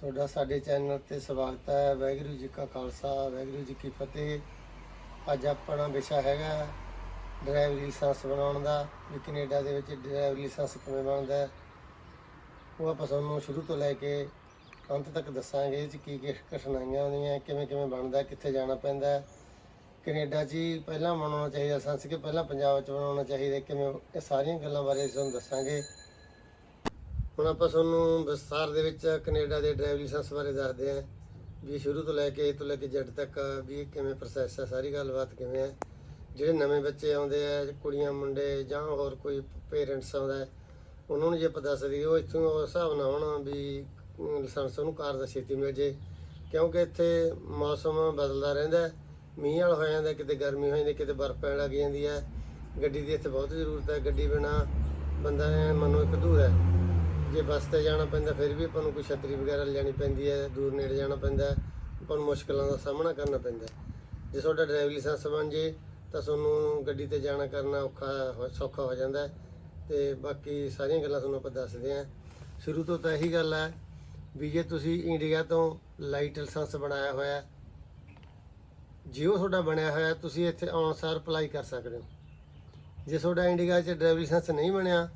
ਤੁਹਾਡਾ ਸਾਡੇ ਚੈਨਲ ਤੇ ਸਵਾਗਤ ਹੈ। ਵਾਹਿਗੁਰੂ ਜੀ ਕਾ ਖਾਲਸਾ, ਵਾਹਿਗੁਰੂ ਜੀ ਕੀ ਫਤਿਹ। ਅੱਜ ਆਪਣਾ ਵਿਸ਼ਾ ਹੈਗਾ ਡਰਾਈਵਰੀ ਲਾਇਸੈਂਸ ਬਣਾਉਣ ਦਾ, ਵੀ ਕੈਨੇਡਾ ਦੇ ਵਿੱਚ ਡਰਾਈਵਰੀ ਲਾਇਸੈਂਸ ਕਿਵੇਂ ਬਣਦਾ ਉਹ ਆਪਾਂ ਤੁਹਾਨੂੰ ਸ਼ੁਰੂ ਤੋਂ ਲੈ ਕੇ ਅੰਤ ਤੱਕ ਦੱਸਾਂਗੇ ਇਹ 'ਚ ਕੀ ਕੀ ਕਠਿਨਾਈਆਂ ਆਉਂਦੀਆਂ, ਕਿਵੇਂ ਕਿਵੇਂ ਬਣਦਾ, ਕਿੱਥੇ ਜਾਣਾ ਪੈਂਦਾ ਹੈ। ਕੈਨੇਡਾ 'ਚ ਹੀ ਪਹਿਲਾਂ ਬਣਾਉਣਾ ਚਾਹੀਦਾ ਲਾਇਸੈਂਸ ਕਿ ਪਹਿਲਾਂ ਪੰਜਾਬ 'ਚ ਬਣਾਉਣਾ ਚਾਹੀਦਾ ਕਿਵੇਂ ਇਹ ਸਾਰੀਆਂ ਗੱਲਾਂ ਬਾਰੇ ਤੁਹਾਨੂੰ ਦੱਸਾਂਗੇ। ਹੁਣ ਆਪਾਂ ਤੁਹਾਨੂੰ ਵਿਸਥਾਰ ਦੇ ਵਿੱਚ ਕੈਨੇਡਾ ਦੇ ਡਰਾਈਵਰੀ ਲਾਇਸੈਂਸ ਬਾਰੇ ਦੱਸਦੇ ਹਾਂ। ਵੀ ਸ਼ੁਰੂ ਤੋਂ ਲੈ ਕੇ A ਤੋਂ ਲੈ ਕੇ Z ਤੱਕ ਵੀ ਇਹ ਕਿਵੇਂ ਪ੍ਰੋਸੈਸ ਹੈ ਸਾਰੀ ਗੱਲਬਾਤ ਕਿਵੇਂ ਹੈ ਜਿਹੜੇ ਨਵੇਂ ਬੱਚੇ ਆਉਂਦੇ ਆ, ਕੁੜੀਆਂ, ਮੁੰਡੇ ਜਾਂ ਹੋਰ ਕੋਈ ਪੇਰੈਂਟਸ ਆਉਂਦਾ ਉਹਨਾਂ ਨੂੰ ਜੇ ਆਪਾਂ ਦੱਸ ਉਹ ਇੱਥੋਂ ਉਸ ਹਿਸਾਬ ਨਾਲ ਆਉਣ ਵੀ ਲਾਇਸੈਂਸ ਉਹਨੂੰ ਕਾਰ ਦਾ ਛੇਤੀ ਮਿਲ ਜੇ। ਕਿਉਂਕਿ ਇੱਥੇ ਮੌਸਮ ਬਦਲਦਾ ਰਹਿੰਦਾ ਮੀਂਹ ਵਾਲਾ ਹੋ ਜਾਂਦਾ, ਕਿਤੇ ਗਰਮੀ ਹੋ ਜਾਂਦੀ, ਕਿਤੇ ਬਰਫ਼ ਪੈਣ ਲੱਗ ਜਾਂਦੀ ਹੈ। ਗੱਡੀ ਦੀ ਇੱਥੇ ਬਹੁਤ ਜ਼ਰੂਰਤ ਹੈ, ਗੱਡੀ ਬਿਨਾ ਬੰਦਾ ਐਂ ਇੱਕ ਦੂਰ ਹੈ। ਜੇ ਬੱਸ ਤੇ ਜਾਣਾ ਪੈਂਦਾ ਫਿਰ ਵੀ ਆਪਾਂ ਨੂੰ ਕੋਈ ਛਤਰੀ ਵਗੈਰਾ ਲਿਜਾਣੀ ਪੈਂਦੀ ਹੈ ਦੂਰ ਨੇੜੇ ਜਾਣਾ ਪੈਂਦਾ ਆਪਾਂ ਨੂੰ ਮੁਸ਼ਕਲਾਂ ਦਾ ਸਾਹਮਣਾ ਕਰਨਾ ਪੈਂਦਾ ਜੇ ਤੁਹਾਡਾ ਡਰਾਈਵਰੀ ਲਾਇਸੈਂਸ ਬਣ ਜੇ ਤਾਂ ਤੁਹਾਨੂੰ ਗੱਡੀ ਤੇ ਜਾਣਾ ਕਰਨਾ ਔਖਾ ਹੋ- ਸੌਖਾ ਹੋ ਜਾਂਦਾ ਹੈ। ਤੇ ਬਾਕੀ ਸਾਰੀਆਂ ਗੱਲਾਂ ਤੁਹਾਨੂੰ ਆਪਾਂ ਦੱਸਦੇ ਹਾਂ। ਸ਼ੁਰੂ ਤੋਂ ਤਾਂ ਇਹੀ ਗੱਲ ਹੈ ਵੀ ਜੇ ਤੁਸੀਂ ਇੰਡੀਆ ਤੋਂ ਲਾਈਟ ਲਾਇਸੈਂਸ ਬਣਾਇਆ ਹੋਇਆ ਹੈ, ਜੇ ਉਹ ਤੁਹਾਡਾ ਬਣਿਆ ਹੋਇਆ ਤੁਸੀਂ ਇੱਥੇ ਆਉਣ ਸਾਰ ਅਪਲਾਈ ਕਰ ਸਕਦੇ ਹੋ। ਜੇ ਤੁਹਾਡਾ ਇੰਡੀਆ 'ਚ ਡਰਾਈਵਰ ਲਾਇਸੈਂਸ ਨਹੀਂ ਬਣਿਆ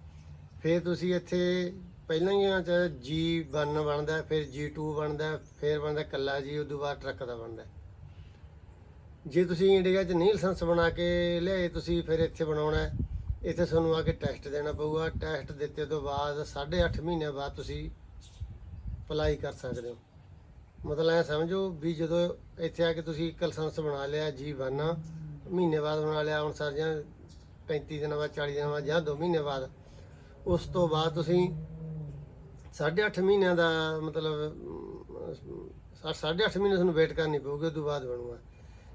ਫਿਰ ਤੁਸੀਂ ਇੱਥੇ ਪਹਿਲਾਂ ਹੀ ਚ G1 ਬਣਦਾ ਹੈ, ਫਿਰ G2 ਬਣਦਾ ਫਿਰ ਬਣਦਾ ਕੱਲਾ ਜੀ ਉਦੋਂ ਬਾਅਦ ਟਰੱਕ ਦਾ ਬਣਦਾ। ਜੇ ਤੁਸੀਂ ਇੰਡੀਆ 'ਚ ਨਹੀਂ ਲਾਇਸੈਂਸ ਬਣਾ ਕੇ ਲਿਆਏ ਤੁਸੀਂ ਫਿਰ ਇੱਥੇ ਬਣਾਉਣਾ ਇੱਥੇ ਤੁਹਾਨੂੰ ਆ ਕੇ ਟੈਸਟ ਦੇਣਾ ਪਊਗਾ। ਟੈਸਟ ਦਿੱਤੇ ਤੋਂ ਬਾਅਦ 8.5 ਮਹੀਨੇ ਬਾਅਦ ਤੁਸੀਂ ਅਪਲਾਈ ਕਰ ਸਕਦੇ ਹੋ। ਮਤਲਬ ਐ ਸਮਝੋ ਵੀ ਜਦੋਂ ਇੱਥੇ ਆ ਕੇ ਤੁਸੀਂ ਇੱਕ ਲਾਇਸੈਂਸ ਬਣਾ ਲਿਆ G1 ਮਹੀਨੇ ਬਾਅਦ ਬਣਾ ਲਿਆ ਹੁਣ ਸਰ ਜਾਂ 35 ਦਿਨਾਂ ਬਾਅਦ 40 ਦਿਨਾਂ ਬਾਅਦ ਜਾਂ 2 ਮਹੀਨੇ ਬਾਅਦ ਉਸ ਤੋਂ ਬਾਅਦ ਤੁਸੀਂ 8.5 ਮਹੀਨਿਆਂ ਦਾ ਮਤਲਬ 8.5 ਮਹੀਨੇ ਤੁਹਾਨੂੰ ਵੇਟ ਕਰਨੀ ਪਊਗੀ ਉਸ ਤੋਂ ਬਾਅਦ ਬਣੂਗਾ।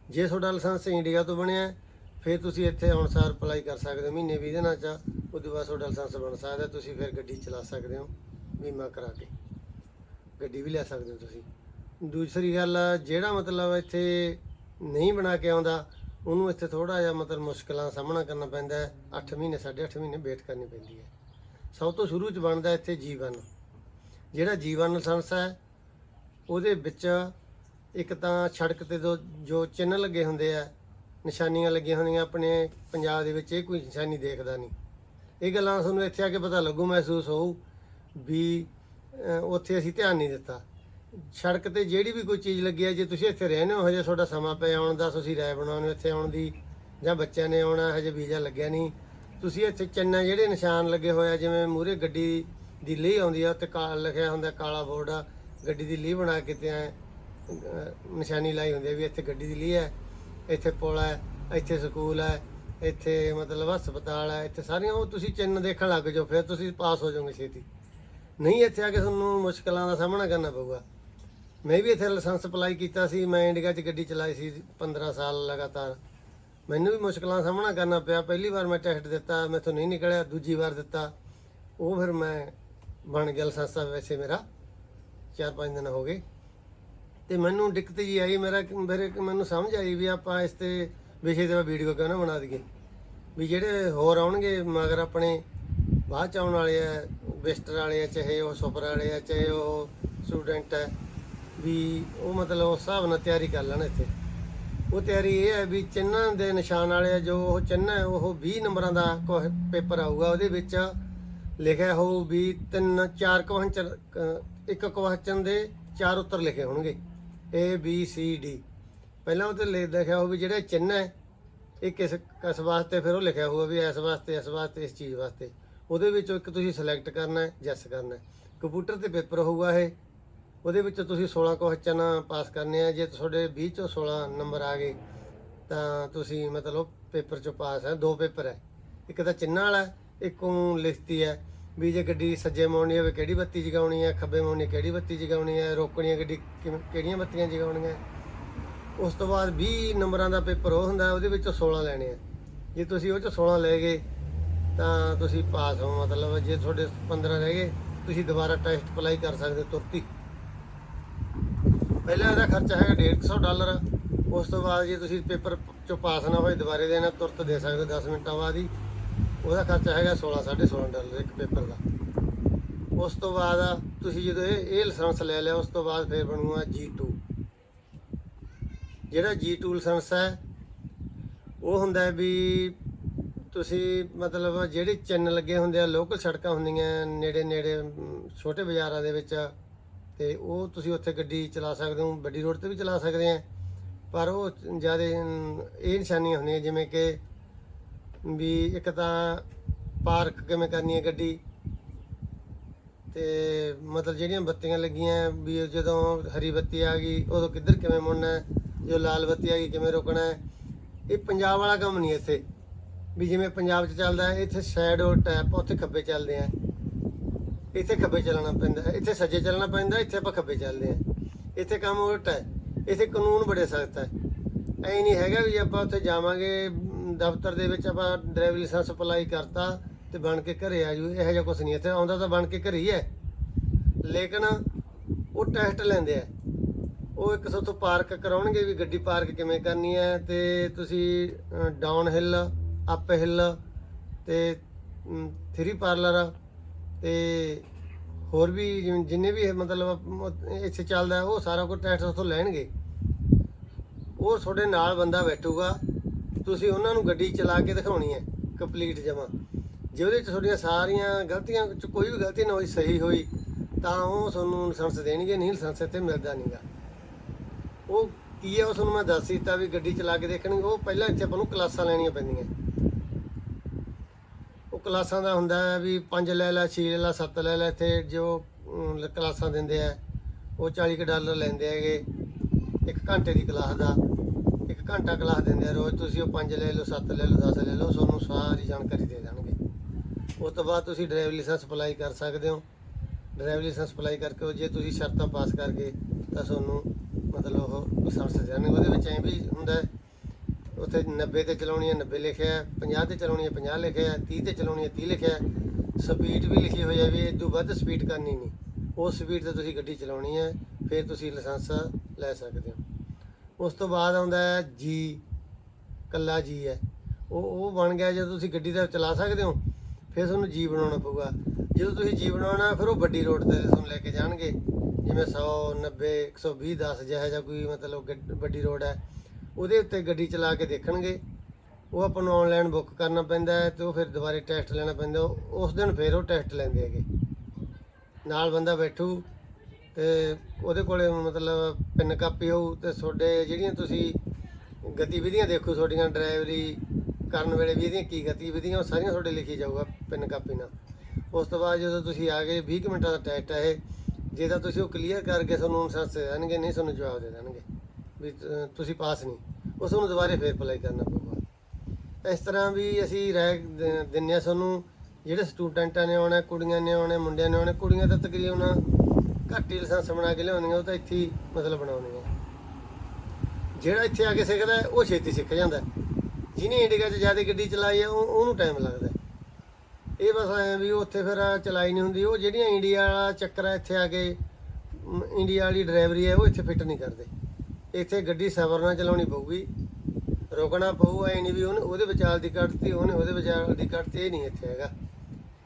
ਜੇ ਤੁਹਾਡਾ ਲਾਇਸੈਂਸ ਇੰਡੀਆ ਤੋਂ ਬਣਿਆ, ਫਿਰ ਤੁਸੀਂ ਇੱਥੇ ਆਉਣ ਸਾਰ ਅਪਲਾਈ ਕਰ ਸਕਦੇ ਹੋ, ਮਹੀਨੇ 20 ਦਿਨਾਂ ਚ ਉਸ ਤੋਂ ਬਾਅਦ ਤੁਹਾਡਾ ਲਾਇਸੈਂਸ ਬਣ ਸਕਦਾ, ਤੁਸੀਂ ਫਿਰ ਗੱਡੀ ਚਲਾ ਸਕਦੇ ਹੋ, ਬੀਮਾ ਕਰਾ ਕੇ। ਗੱਡੀ ਵੀ ਲੈ ਸਕਦੇ ਹੋ ਤੁਸੀਂ। ਦੂਸਰੀ ਗੱਲ, ਜਿਹੜਾ ਮਤਲਬ ਇੱਥੇ ਨਹੀਂ ਬਣਾ ਕੇ ਆਉਂਦਾ, ਉਹਨੂੰ ਇੱਥੇ ਥੋੜਾ ਜਿਹਾ ਮਤਲਬ ਮੁਸ਼ਕਲਾਂ ਦਾ ਸਾਹਮਣਾ ਕਰਨਾ ਪੈਂਦਾ ਹੈ। 8 ਮਹੀਨੇ 8.5 ਮਹੀਨੇ ਵੇਟ ਕਰਨੀ ਪੈਂਦੀ ਹੈ। ਸਭ ਤੋਂ ਸ਼ੁਰੂ ਚ ਬਣਦਾ ਇੱਥੇ ਜੀਵਨ। ਜਿਹੜਾ ਜੀਵਨ ਲਾਇਸੈਂਸ ਹੈ, ਉਹਦੇ ਵਿੱਚ ਇੱਕ ਤਾਂ ਸੜਕ ਤੇ ਜੋ ਜੋ ਚਿੰਨ੍ਹ ਲੱਗੇ ਹੁੰਦੇ ਆ, ਨਿਸ਼ਾਨੀਆਂ ਲੱਗੀਆਂ ਹੁੰਦੀਆਂ ਆਪਣੇ ਪੰਜਾਬ ਦੇ ਵਿੱਚ, ਇਹ ਕੋਈ ਨਿਸ਼ਾਨੀ ਦੇਖਦਾ ਨਹੀਂ। ਇਹ ਗੱਲਾਂ ਤੁਹਾਨੂੰ ਇੱਥੇ ਆ ਕੇ ਪਤਾ ਲੱਗੂ, ਮਹਿਸੂਸ ਹੋਊ ਵੀ ਉੱਥੇ ਅਸੀਂ ਧਿਆਨ ਨਹੀਂ ਦਿੱਤਾ। ਸੜਕ ਤੇ ਜਿਹੜੀ ਵੀ ਕੋਈ ਚੀਜ਼ ਲੱਗੀ ਹੈ ਜੇ ਤੁਸੀਂ ਇੱਥੇ ਰਹਿੰਦੇ ਹੋ, ਹਜੇ ਤੁਹਾਡਾ ਸਮਾਂ ਪਿਆ ਆਉਣ ਦਾ, ਤੁਸੀਂ ਰਾਏ ਬਣਾਉਣੇ ਇੱਥੇ ਆਉਣ ਦੀ, ਜਾਂ ਬੱਚਿਆਂ ਨੇ ਆਉਣਾ, ਹਜੇ ਵੀਜ਼ਾ ਲੱਗਿਆ ਨਹੀਂ। ਤੁਸੀਂ ਇੱਥੇ ਚੰਨਾ ਜਿਹੜੇ ਨਿਸ਼ਾਨ ਲੱਗੇ ਹੋਏ ਆ, ਜਿਵੇਂ ਮੂਰੇ ਗੱਡੀ ਦੀ ਲੀਹ ਆਉਂਦੀ ਆ ਉੱਤੇ ਕਾਲ ਲਿਖਿਆ ਹੁੰਦਾ ਕਾਲਾ ਬੋਰਡ ਆ ਗੱਡੀ ਦੀ ਲੀਹ ਬਣਾ ਕੇ ਤੇ ਐਂ, ਨਿਸ਼ਾਨੀ ਲਾਈ ਹੁੰਦੀ ਆ ਵੀ ਇੱਥੇ ਗੱਡੀ ਦੀ ਲੀ ਹੈ ਇੱਥੇ ਪੁਲ ਹੈ ਇੱਥੇ ਸਕੂਲ ਹੈ ਇੱਥੇ ਮਤਲਬ ਹਸਪਤਾਲ ਹੈ ਇੱਥੇ ਸਾਰੀਆਂ ਉਹ ਤੁਸੀਂ ਚਿੰਨ੍ਹ ਦੇਖਣ ਲੱਗ ਜਾਓ ਫਿਰ ਤੁਸੀਂ ਪਾਸ ਹੋ ਜਾਓਗੇ ਛੇਤੀ। ਨਹੀਂ ਇੱਥੇ ਆ ਕੇ ਤੁਹਾਨੂੰ ਮੁਸ਼ਕਲਾਂ ਦਾ ਸਾਹਮਣਾ ਕਰਨਾ ਪਊਗਾ। ਮੈਂ ਵੀ ਇੱਥੇ ਲਾਇਸੈਂਸ ਅਪਲਾਈ ਕੀਤਾ ਸੀ ਮੈਂ ਇੰਡੀਆ 'ਚ ਗੱਡੀ ਚਲਾਈ ਸੀ 15 ਸਾਲ ਲਗਾਤਾਰ। ਮੈਨੂੰ ਵੀ ਮੁਸ਼ਕਲਾਂ ਦਾ ਸਾਹਮਣਾ ਕਰਨਾ ਪਿਆ ਪਹਿਲੀ ਵਾਰ ਮੈਂ ਟੈਸਟ ਦਿੱਤਾ ਮੈਥੋਂ ਨਹੀਂ ਨਿਕਲਿਆ ਦੂਜੀ ਵਾਰ ਦਿੱਤਾ। ਉਹ ਫਿਰ ਮੈਂ ਬਣ ਗਿਆ ਲਾਇਸੈਂਸ ਵੈਸੇ ਮੇਰਾ। 4-5 ਦਿਨ ਹੋ ਗਏ। ਤੇ ਮੈਨੂੰ ਦਿੱਕਤ ਜੀ ਆਈ ਮੇਰਾ ਮੇਰੇ ਮੈਨੂੰ ਸਮਝ ਆਈ ਵੀ ਆਪਾਂ ਇਸ ਤੇ ਵਿਸ਼ੇ ਤੇ ਵੀਡੀਓ ਕਿਉਂ ਨਾ ਬਣਾ ਦਈਏ। ਵੀ ਜਿਹੜੇ ਹੋਰ ਆਉਣਗੇ ਮਗਰ ਆਪਣੇ ਬਾਅਦ ਚ ਆਉਣ ਵਾਲੇ ਆ ਵਿਸਟਰ ਵਾਲੇ ਆ ਚਾਹੇ ਉਹ ਸੁਪਰ ਵਾਲੇ ਆ ਚਾਹੇ ਉਹ ਸਟੂਡੈਂਟ ਹੈ ਵੀ ਉਹ ਮਤਲਬ ਉਸ ਹਿਸਾਬ ਨਾਲ ਤਿਆਰੀ ਕਰ ਲੈਣ ਇੱਥੇ। ਉਹ ਤਿਆਰੀ ਇਹ ਹੈ ਵੀ ਚਿੰਨ੍ਹਾਂ ਦੇ ਨਿਸ਼ਾਨ ਵਾਲੇ ਆ, ਜੋ ਉਹ ਚਿੰਨ੍ਹ ਹੈ ਉਹ 20 ਨੰਬਰਾਂ ਦਾ ਪੇਪਰ ਆਊਗਾ ਉਹਦੇ ਵਿੱਚ ਲਿਖਿਆ ਹੋਊ ਵੀ ਤਿੰਨ ਚਾਰ ਕੁਐਸਚਨ ਇੱਕ ਕੁਐਸਚਨ ਦੇ ਚਾਰ ਉੱਤਰ ਲਿਖੇ ਹੋਣਗੇ A B C D ਪਹਿਲਾਂ ਉਹਤੇ ਲਿਖ ਲਿਖਿਆ ਹੋਊ ਵੀ ਜਿਹੜੇ ਚਿੰਨ੍ਹ ਹੈ ਇਹ ਕਿਸ ਕਿਸ ਵਾਸਤੇ ਫਿਰ ਉਹ ਲਿਖਿਆ ਹੋਊਗਾ ਵੀ ਇਸ ਵਾਸਤੇ ਇਸ ਵਾਸਤੇ ਇਸ ਚੀਜ਼ ਵਾਸਤੇ। ਉਹਦੇ ਵਿੱਚੋਂ ਇੱਕ ਤੁਸੀਂ ਸਿਲੈਕਟ ਕਰਨਾ ਹੈ ਜੈਸ ਕਰਨਾ ਹੈ। ਕੰਪਿਊਟਰ ਤੇ ਪੇਪਰ ਹੋਊਗਾ ਇਹ ਉਹਦੇ ਵਿੱਚ ਤੁਸੀਂ 16 ਕੁਐਸਚਨ ਪਾਸ ਕਰਨੇ ਆ। ਜੇ ਤੁਹਾਡੇ 20 ਚੋਂ 16 ਨੰਬਰ ਆ ਗਏ ਤਾਂ ਤੁਸੀਂ ਮਤਲਬ ਪੇਪਰ ਚੋਂ ਪਾਸ ਹੈ ਦੋ ਪੇਪਰ ਹੈ। ਇੱਕ ਤਾਂ ਚਿੰਨ੍ਹਾਂ ਵਾਲਾ ਹੈ, ਇੱਕ ਉਹ ਲਿਖਤੀ ਹੈ। ਵੀ ਜੇ ਗੱਡੀ ਸੱਜੇ ਮੋੜਨੀ ਹੋਵੇ ਕਿਹੜੀ ਬੱਤੀ ਜਗਾਉਣੀ ਹੈ ਖੱਬੇ ਮੋੜਨੀ ਕਿਹੜੀ ਬੱਤੀ ਜਗਾਉਣੀ ਹੈ ਰੋਕਣੀ ਹੈ ਗੱਡੀ ਕਿਵੇਂ- ਕਿਹੜੀਆਂ ਬੱਤੀਆਂ ਜਗਾਉਣੀਆਂ? ਉਸ ਤੋਂ ਬਾਅਦ 20 ਨੰਬਰਾਂ ਦਾ ਪੇਪਰ ਉਹ ਹੁੰਦਾ, ਉਹਦੇ ਵਿੱਚੋਂ 16 ਲੈਣੇ ਆ। ਜੇ ਤੁਸੀਂ ਉਹ ਚੋਂ 16 ਲੈ ਗਏ, ਤਾਂ ਤੁਸੀਂ ਪਾਸ ਹੋ, ਮਤਲਬ ਜੇ ਤੁਹਾਡੇ 15 ਰਹਿ ਗਏ, ਤੁਸੀਂ ਦੁਬਾਰਾ ਟੈਸਟ ਅਪਲਾਈ ਕਰ ਸਕਦੇ ਹੋ, ਤੁਰਤੀ। ਪਹਿਲਾਂ ਇਹਦਾ ਖਰਚਾ ਹੈਗਾ 150 ਡਾਲਰ ਉਸ ਤੋਂ ਬਾਅਦ ਜੇ ਤੁਸੀਂ ਪੇਪਰ ਚੋਂ ਪਾਸ ਨਾ ਹੋਏ, ਦੁਬਾਰੇ ਦੇਣਾ, ਤੁਰਤ ਦੇ ਸਕਦੇ ਹੋ 10 ਮਿੰਟਾਂ ਬਾਅਦ ਹੀ। ਉਹਦਾ ਖਰਚਾ ਹੈਗਾ 16 16.5 ਡਾਲਰ ਇੱਕ ਪੇਪਰ ਦਾ। ਉਸ ਤੋਂ ਬਾਅਦ ਤੁਸੀਂ ਜਦੋਂ ਇਹ ਇਹ ਲਾਇਸੈਂਸ ਲੈ ਲਿਆ, ਉਸ ਤੋਂ ਬਾਅਦ ਫਿਰ ਬਣੂਗਾ G2 ਜਿਹੜਾ G2 ਲਾਇਸੈਂਸ ਹੈ, ਉਹ ਹੁੰਦਾ ਹੈ ਵੀ ਤੁਸੀਂ ਮਤਲਬ ਜਿਹੜੇ ਚੈਨਲ ਲੱਗੇ ਹੁੰਦੇ ਆ ਲੋਕਲ ਸੜਕਾਂ ਹੁੰਦੀਆਂ, ਨੇੜੇ ਨੇੜੇ, ਛੋਟੇ ਬਾਜ਼ਾਰਾਂ ਦੇ ਵਿੱਚ, ਤੇ ਉਹ ਤੁਸੀਂ ਉੱਥੇ ਗੱਡੀ ਚਲਾ ਸਕਦੇ ਹੋ, ਵੱਡੀ ਰੋਡ ਤੇ ਵੀ ਚਲਾ ਸਕਦੇ ਆ। ਪਰ ਉਹ ਜ਼ਿਆਦਾ, ਇਹ ਨਿਸ਼ਾਨੀਆਂ ਹੁੰਦੀਆਂ, ਜਿਵੇਂ ਕਿ ਵੀ ਇੱਕ ਤਾਂ ਪਾਰਕ ਕਿਵੇਂ ਕਰਨੀ ਹੈ ਗੱਡੀ ਤੇ ਮਤਲਬ ਜਿਹੜੀਆਂ ਬੱਤੀਆਂ ਲੱਗੀਆਂ ਵੀ ਜਦੋਂ ਹਰੀ ਬੱਤੀ ਆ ਗਈ, ਉਦੋਂ ਕਿੱਧਰ ਕਿਵੇਂ ਮੁੜਨਾ ਹੈ, ਜੋ ਲਾਲ ਬੱਤੀ ਆ ਗਈ ਕਿਵੇਂ ਰੁਕਣਾ ਹੈ। ਇਹ ਪੰਜਾਬ ਵਾਲਾ ਕੰਮ ਨਹੀਂ ਇੱਥੇ। ਵੀ ਜਿਵੇਂ ਪੰਜਾਬ 'ਚ ਚੱਲਦਾ ਇੱਥੇ ਸਾਈਡ ਉਲਟ ਹੈ ਆਪਾਂ ਉੱਥੇ ਖੱਬੇ ਚੱਲਦੇ ਆ ਇੱਥੇ ਖੱਬੇ ਚੱਲਣਾ ਪੈਂਦਾ ਇੱਥੇ ਸੱਜੇ ਚੱਲਣਾ ਪੈਂਦਾ ਇੱਥੇ ਆਪਾਂ ਖੱਬੇ ਚੱਲਦੇ ਆ ਇੱਥੇ ਕੰਮ ਉਲਟ ਹੈ, ਇੱਥੇ ਕਾਨੂੰਨ ਬੜੇ ਸਖਤ ਹੈ। ਐ ਨਹੀਂ ਹੈਗਾ ਵੀ ਆਪਾਂ ਉੱਥੇ ਜਾਵਾਂਗੇ ਦਫ਼ਤਰ ਦੇ ਵਿੱਚ ਆਪਾਂ ਡਰਾਈਵਰੀ ਲਾਇਸੈਂਸ ਅਪਲਾਈ ਕਰਤਾ ਤੇ ਬਣ ਕੇ ਘਰੇ ਆ ਜੂ, ਇਹੋ ਜਿਹਾ ਕੁਝ ਨਹੀਂ, ਇੱਥੇ ਆਉਂਦਾ ਤਾਂ ਬਣ ਕੇ ਘਰੇ ਹੀ ਹੈ। ਲੇਕਿਨ ਉਹ ਟੈਸਟ ਲੈਂਦੇ ਆ। ਉਹ ਇੱਕ ਸੌ ਤੋਂ ਪਾਰਕ ਕਰਾਉਣਗੇ ਵੀ ਗੱਡੀ ਪਾਰਕ ਕਿਵੇਂ ਕਰਨੀ ਹੈ ਤੇ ਤੁਸੀਂ ਡਾਊਨ ਹਿੱਲ, ਅਪ ਹਿੱਲ ਤੇ ਥਰੀ ਪਾਰਲਰ ਤੇ ਹੋਰ ਵੀ ਜਿੰਨੇ ਵੀ ਮਤਲਬ ਇੱਥੇ ਚੱਲਦਾ, ਉਹ ਸਾਰਾ ਕੁਝ ਟੈਸਟ ਉੱਥੋਂ ਲੈਣਗੇ। ਉਹ ਤੁਹਾਡੇ ਨਾਲ ਬੰਦਾ ਬੈਠੂਗਾ। ਤੁਸੀਂ ਉਹਨਾਂ ਨੂੰ ਗੱਡੀ ਚਲਾ ਕੇ ਦਿਖਾਉਣੀ ਹੈ ਕੰਪਲੀਟ ਜਮਾ। ਜੇ ਉਹਦੇ ਚ ਤੁਹਾਡੀਆਂ ਸਾਰੀਆਂ ਗਲਤੀਆਂ ਚ ਕੋਈ ਵੀ ਗਲਤੀ ਨਾ ਹੋਈ, ਸਹੀ ਹੋਈ, ਤਾਂ ਉਹ ਤੁਹਾਨੂੰ ਲਾਇਸੈਂਸ ਦੇਣਗੇ, ਨਹੀਂ ਲਾਇਸੈਂਸ ਇੱਥੇ ਮਿਲਦਾ ਨਹੀਂਗਾ। ਉਹ ਕੀ ਹੈ, ਉਹ ਤੁਹਾਨੂੰ ਮੈਂ ਦੱਸ ਦਿੱਤਾ ਵੀ ਗੱਡੀ ਚਲਾ ਕੇ ਦੇਖਣਗੇ ਉਹ ਪਹਿਲਾਂ ਇੱਥੇ ਆਪਾਂ ਨੂੰ ਕਲਾਸਾਂ ਲੈਣੀਆਂ ਪੈਂਦੀਆਂ। ਉਹ ਕਲਾਸਾਂ ਦਾ ਹੁੰਦਾ ਹੈ ਵੀ 5 ਲੈ ਲੈ 6 ਲੈ ਲੈ 7 ਲੈ ਲੈ, ਇੱਥੇ ਜੋ ਕਲਾਸਾਂ ਦਿੰਦੇ ਆ ਉਹ 40 ਕੁ ਡਾਲਰ ਲੈਂਦੇ ਹੈਗੇ, ਇੱਕ ਘੰਟੇ ਦੀ ਕਲਾਸ ਦਾ। ਘੰਟਾ ਕਲਾਸ ਦਿੰਦੇ ਆ ਰੋਜ਼, ਤੁਸੀਂ ਉਹ 5 ਲੈ ਲਓ 7 ਲੈ ਲਓ 10 ਲੈ ਲਓ, ਤੁਹਾਨੂੰ ਸਾਰੀ ਜਾਣਕਾਰੀ ਦੇ ਦੇਣਗੇ। ਉਸ ਤੋਂ ਬਾਅਦ ਤੁਸੀਂ ਡਰਾਈਵ ਲਾਇਸੈਂਸ ਅਪਲਾਈ ਕਰ ਸਕਦੇ ਹੋ। ਡਰਾਈਵ ਲਾਇਸੈਂਸ ਅਪਲਾਈ ਕਰਕੇ ਉਹ ਜੇ ਤੁਸੀਂ ਸ਼ਰਤਾਂ ਪਾਸ ਕਰ ਗਏ ਤਾਂ ਤੁਹਾਨੂੰ ਮਤਲਬ ਉਹ ਲਾਇਸੈਂਸ ਦੇਣਗੇ। ਉਹਦੇ ਵਿੱਚ ਐਂ ਵੀ ਹੁੰਦਾ ਉੱਥੇ 90 ਤੇ ਚਲਾਉਣੀ ਹੈ 90 ਲਿਖਿਆ ਹੈ 50 ਤੇ ਚਲਾਉਣੀ ਹੈ 50 ਲਿਖਿਆ ਹੈ 30 ਤੇ ਚਲਾਉਣੀ ਹੈ 30 ਲਿਖਿਆ ਹੈ। ਸਪੀਡ ਵੀ ਲਿਖੀ ਹੋਈ ਹੈ ਵੀ ਇਹ ਤੋਂ ਵੱਧ ਸਪੀਡ ਕਰਨੀ ਨਹੀਂ। ਉਸ ਸਪੀਡ ਤੇ ਤੁਸੀਂ ਗੱਡੀ ਚਲਾਉਣੀ ਹੈ, ਫਿਰ ਤੁਸੀਂ ਲਾਇਸੈਂਸ ਲੈ ਸਕਦੇ ਹੋ। ਉਸ ਤੋਂ ਬਾਅਦ ਆਉਂਦਾ ਹੈ ਜੀ, ਕੱਲਾ ਜੀ ਹੈ। ਉਹ ਉਹ ਬਣ ਗਿਆ, ਜਦੋਂ ਤੁਸੀਂ ਗੱਡੀ ਦਾ ਚਲਾ ਸਕਦੇ ਹੋ, ਫਿਰ ਤੁਹਾਨੂੰ ਜੀ ਬਣਾਉਣਾ ਪਊਗਾ। ਜਦੋਂ ਤੁਸੀਂ ਜੀ ਬਣਾਉਣਾ, ਫਿਰ ਉਹ ਵੱਡੀ ਰੋਡ ਤੇ ਤੁਹਾਨੂੰ ਲੈ ਕੇ ਜਾਣਗੇ। ਜਿਵੇਂ 100 90 120 10 ਜਿਹੋ ਜਿਹਾ ਕੋਈ ਮਤਲਬ ਗੱਡ- ਵੱਡੀ ਰੋਡ ਹੈ। ਉਹਦੇ ਉੱਤੇ ਗੱਡੀ ਚਲਾ ਕੇ ਦੇਖਣਗੇ। ਉਹ ਆਪਾਂ ਨੂੰ ਆਨਲਾਈਨ ਬੁੱਕ ਕਰਨਾ ਪੈਂਦਾ ਹੈ ਤੇ ਉਹ ਫਿਰ ਦੁਬਾਰੇ ਟੈਸਟ ਲੈਣਾ ਪੈਂਦਾ। ਉਸ ਦਿਨ ਫਿਰ ਉਹ ਟੈਸਟ ਲੈਂਦੇ ਹੈਗੇ। ਨਾਲ ਬੰਦਾ ਬੈਠੂ। ਉਹਦੇ ਕੋਲੇ ਮਤਲਬ ਪਿੰਨ ਕਾਪੀ ਹੋਊ ਤੇ ਤੁਹਾਡੇ ਜਿਹੜੀਆਂ ਤੁਸੀਂ ਗਤੀਵਿਧੀਆਂ ਦੇਖੋ ਤੁਹਾਡੀਆਂ ਡਰਾਈਵਰੀ ਕਰਨ ਵੇਲੇ ਵੀ ਇਹਦੀਆਂ ਕੀ ਗਤੀਵਿਧੀਆਂ, ਉਹ ਸਾਰੀਆਂ ਤੁਹਾਡੇ ਲਿਖੀ ਜਾਊਗਾ ਪਿੰਨ ਕਾਪੀ ਨਾਲ। ਉਸ ਤੋਂ ਬਾਅਦ ਜਦੋਂ ਤੁਸੀਂ ਆ ਗਏ 20 ਕੁ ਮਿੰਟਾਂ ਦਾ ਟੈਸਟ ਹੈ ਇਹ, ਜੇ ਤਾਂ ਤੁਸੀਂ ਉਹ ਕਲੀਅਰ ਕਰਕੇ ਤੁਹਾਨੂੰ ਅਨਸੈਸ ਦੇ ਦੇਣਗੇ, ਨਹੀਂ ਤੁਹਾਨੂੰ ਜਵਾਬ ਦੇ ਦੇਣਗੇ, ਵੀ ਤੁਸੀਂ ਪਾਸ ਨਹੀਂ। ਉਸ ਨੂੰ ਦੁਬਾਰੇ ਫੇਰ ਅਪਲਾਈ ਕਰਨਾ ਪਊਗਾ। ਇਸ ਤਰ੍ਹਾਂ ਵੀ ਅਸੀਂ ਰਾਏ ਦ- ਦਿੰਦੇ ਹਾਂ ਤੁਹਾਨੂੰ, ਜਿਹੜੇ ਸਟੂਡੈਂਟਾਂ ਨੇ ਆਉਣਾ, ਕੁੜੀਆਂ ਨੇ ਆਉਣਾ, ਮੁੰਡਿਆਂ ਨੇ ਆਉਣਾ, ਕੁੜੀਆਂ ਤਾਂ ਤਕਰੀਬਨ ਘੱਟ ਹੀ ਲਾਇਸੈਂਸ ਬਣਾ ਕੇ ਲਿਆਉਂਦੀਆਂ, ਉਹ ਤਾਂ ਇੱਥੇ ਹੀ ਮਤਲਬ ਬਣਾਉਂਦੀਆਂ। ਜਿਹੜਾ ਇੱਥੇ ਆ ਕੇ ਸਿੱਖਦਾ ਉਹ ਛੇਤੀ ਸਿੱਖ ਜਾਂਦਾ ਜਿਹਨੇ ਇੰਡੀਆ 'ਚ ਜ਼ਿਆਦਾ ਗੱਡੀ ਚਲਾਈ ਹੈ, ਉਹ ਉਹਨੂੰ ਟਾਈਮ ਲੱਗਦਾ ਇਹ ਬਸ ਐ ਵੀ ਉਹ ਉੱਥੇ ਫਿਰ ਚਲਾਈ ਨਹੀਂ ਹੁੰਦੀ, ਉਹ ਜਿਹੜੀਆਂ ਇੰਡੀਆ ਵਾਲਾ ਚੱਕਰ ਹੈ ਇੱਥੇ ਆ ਕੇ ਇੰਡੀਆ ਵਾਲੀ ਡਰਾਈਵਰੀ ਹੈ, ਉਹ ਇੱਥੇ ਫਿੱਟ ਨਹੀਂ ਕਰਦੇ। ਇੱਥੇ ਗੱਡੀ ਸਬਰ ਨਾਲ ਚਲਾਉਣੀ ਪਊਗੀ, ਰੋਕਣਾ ਪਊ, ਐ ਨਹੀਂ ਵੀ ਉਹਨੇ ਉਹਦੇ ਵਿਚਾਰ ਦੀ ਕੱਢਤੀ, ਉਹਨੇ ਉਹਦੇ ਵਿਚਾਲ ਦੀ ਕੱਢਤੀ, ਇਹ ਨਹੀਂ ਇੱਥੇ ਹੈਗਾ।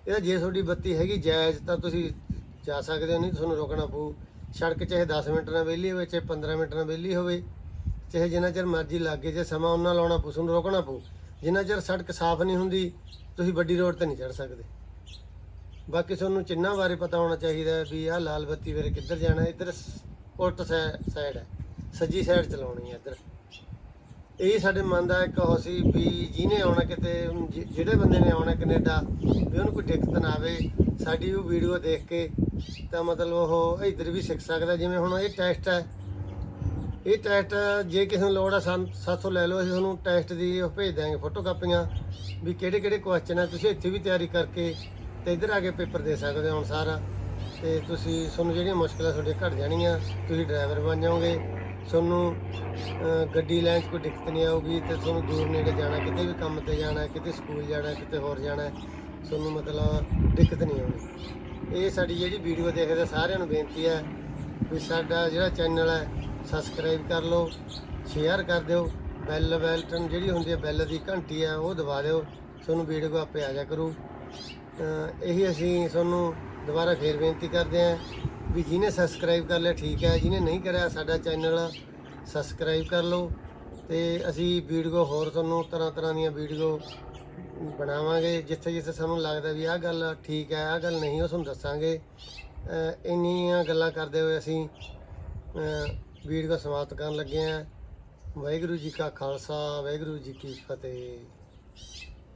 ਇਹਦਾ ਜੇ ਤੁਹਾਡੀ ਬੱਤੀ ਹੈਗੀ ਜਾਇਜ਼, ਤਾਂ ਤੁਸੀਂ ਜਾ ਸਕਦੇ ਹੋ, ਨਹੀਂ ਤੁਹਾਨੂੰ ਰੋਕਣਾ ਪਊ। ਸੜਕ ਚਾਹੇ 10 ਮਿੰਟ ਨਾਲ ਵਿਹਲੀ ਹੋਵੇ, ਚਾਹੇ 15 ਮਿੰਟ ਨਾਲ ਵਿਹਲੀ ਹੋਵੇ, ਚਾਹੇ ਜਿੰਨਾ ਚਿਰ ਮਰਜ਼ੀ ਲੱਗੇ ਜੇ ਸਮਾਂ ਉਹਨਾਂ ਲਾਉਣਾ ਪਊ, ਤੁਹਾਨੂੰ ਰੋਕਣਾ ਪਊ। ਜਿੰਨਾ ਚਿਰ ਸੜਕ ਸਾਫ਼ ਨਹੀਂ ਹੁੰਦੀ, ਤੁਸੀਂ ਵੱਡੀ ਰੋਡ ਤੇ ਨਹੀਂ ਚੜ ਸਕਦੇ। ਬਾਕੀ ਤੁਹਾਨੂੰ ਚਿੰਨਾਂ ਬਾਰੇ ਪਤਾ ਹੋਣਾ ਚਾਹੀਦਾ ਵੀ ਆਹ ਲਾਲ ਬੱਤੀ ਵੇਰੇ ਕਿੱਧਰ ਜਾਣਾ, ਇੱਧਰ ਸ- ਉਲਟ ਸਾਈਡ ਹੈ। ਸੱਜੀ ਸਾਈਡ ਚਲਾਉਣੀ ਹੈ ਇੱਧਰ। ਇਹ ਸਾਡੇ ਮਨ ਦਾ ਇੱਕ ਉਹ ਸੀ ਵੀ ਜਿਹਨੇ ਆਉਣਾ ਕਿਤੇ ਜਿ- ਜਿਹੜੇ ਬੰਦੇ ਨੇ ਆਉਣਾ ਕੈਨੇਡਾ, ਵੀ ਉਹਨੂੰ ਕੋਈ ਦਿੱਕਤ ਨਾ ਆਵੇ, ਸਾਡੀ ਉਹ ਵੀਡੀਓ ਦੇਖ ਕੇ ਤਾਂ ਮਤਲਬ ਉਹ ਇੱਧਰ ਵੀ ਸਿੱਖ ਸਕਦਾ, ਜਿਵੇਂ ਹੁਣ ਇਹ ਟੈਸਟ ਹੈ। ਇਹ ਟੈਸਟ ਜੇ ਕਿਸੇ ਨੂੰ ਲੋੜ ਆ ਸਾਨੂੰ 700 ਲੈ ਲਓ, ਅਸੀਂ ਤੁਹਾਨੂੰ ਟੈਸਟ ਦੀ ਉਹ ਭੇਜ ਦਾਂਗੇ ਫੋਟੋ ਕਾਪੀਆਂ ਵੀ ਕਿਹੜੇ ਕਿਹੜੇ ਕੁਐਸਚਨ ਆ, ਤੁਸੀਂ ਇੱਥੇ ਵੀ ਤਿਆਰੀ ਕਰਕੇ ਤੇ ਇੱਧਰ ਆ ਕੇ ਪੇਪਰ ਦੇ ਸਕਦੇ ਹੋ ਹੁਣ ਸਾਰਾ। ਤੇ ਤੁਸੀਂ, ਤੁਹਾਨੂੰ ਜਿਹੜੀਆਂ ਮੁਸ਼ਕਲਾਂ ਤੁਹਾਡੀਆਂ ਘਟ ਜਾਣੀਆਂ, ਤੁਸੀਂ ਡਰਾਈਵਰ ਬਣ ਜਾਓਗੇ। ਤੁਹਾਨੂੰ ਗੱਡੀ ਲੈਣ 'ਚ ਕੋਈ ਦਿੱਕਤ ਨਹੀਂ ਆਊਗੀ ਤੇ ਤੁਹਾਨੂੰ ਦੂਰ ਨੇੜੇ ਜਾਣਾ, ਕਿਤੇ ਵੀ ਕੰਮ ਤੇ ਜਾਣਾ, ਕਿਤੇ ਸਕੂਲ ਜਾਣਾ, ਕਿਤੇ ਹੋਰ ਜਾਣਾ, ਤੁਹਾਨੂੰ ਮਤਲਬ ਦਿੱਕਤ ਨਹੀਂ ਆਉਣੀ। ਇਹ ਸਾਡੀ ਜਿਹੜੀ ਵੀਡੀਓ ਦੇਖਦੇ ਸਾਰਿਆਂ ਨੂੰ ਬੇਨਤੀ ਹੈ ਵੀ ਸਾਡਾ ਜਿਹੜਾ ਚੈਨਲ ਹੈ ਸਬਸਕ੍ਰਾਈਬ ਕਰ ਲਓ ਸ਼ੇਅਰ ਕਰ ਦਿਓ ਬੈਲ ਬੈਲਟਨ ਜਿਹੜੀ ਹੁੰਦੀ ਹੈ ਬੈਲ ਦੀ ਘੰਟੀ ਹੈ, ਉਹ ਦਬਾ ਦਿਓ, ਤੁਹਾਨੂੰ ਵੀਡੀਓ ਆਪੇ ਆ ਜਾ ਕਰੂ। ਇਹੀ ਅਸੀਂ ਤੁਹਾਨੂੰ ਦੁਬਾਰਾ ਫੇਰ ਬੇਨਤੀ ਕਰਦੇ ਹਾਂ ਵੀ ਜਿਹਨੇ ਸਬਸਕ੍ਰਾਈਬ ਕਰ ਲਿਆ, ਠੀਕ ਹੈ। ਜਿਹਨੇ ਨਹੀਂ ਕਰਿਆ, ਸਾਡਾ ਚੈਨਲ ਸਬਸਕ੍ਰਾਈਬ ਕਰ ਲਓ ਤੇ ਅਸੀਂ ਵੀਡੀਓ ਹੋਰ ਤੁਹਾਨੂੰ ਤਰ੍ਹਾਂ ਤਰ੍ਹਾਂ ਦੀਆਂ ਵੀਡੀਓ ਬਣਾਵਾਂਗੇ, ਜਿੱਥੇ ਜਿੱਥੇ ਸਾਨੂੰ ਲੱਗਦਾ ਵੀ ਆਹ ਗੱਲ ਠੀਕ ਹੈ, ਆਹ ਗੱਲ ਨਹੀਂ, ਉਹ ਤੁਹਾਨੂੰ ਦੱਸਾਂਗੇ। ਇੰਨੀਆਂ ਗੱਲਾਂ ਕਰਦੇ ਹੋਏ ਅਸੀਂ ਵੀਡੀਓ ਸਮਾਪਤ ਕਰਨ ਲੱਗੇ ਹਾਂ। ਵਾਹਿਗੁਰੂ ਜੀ ਕਾ ਖਾਲਸਾ, ਵਾਹਿਗੁਰੂ ਜੀ ਕੀ ਫਤਿਹ।